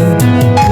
good.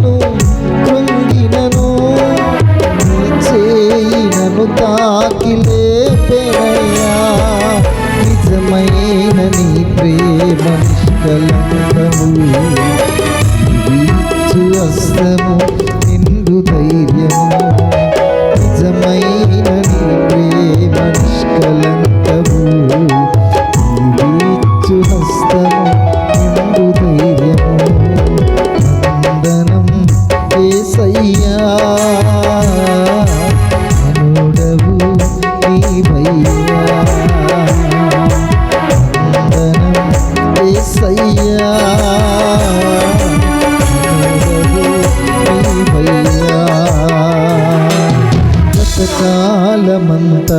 నేను కృంగినను నీ చేయి నన్ను తాకి లేపెనయ్యా. నిజమైన నీ ప్రేమ నిష్కలంకము అస్తము నిండు ధైర్యము. అఖిలమంతా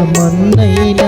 మన్నైన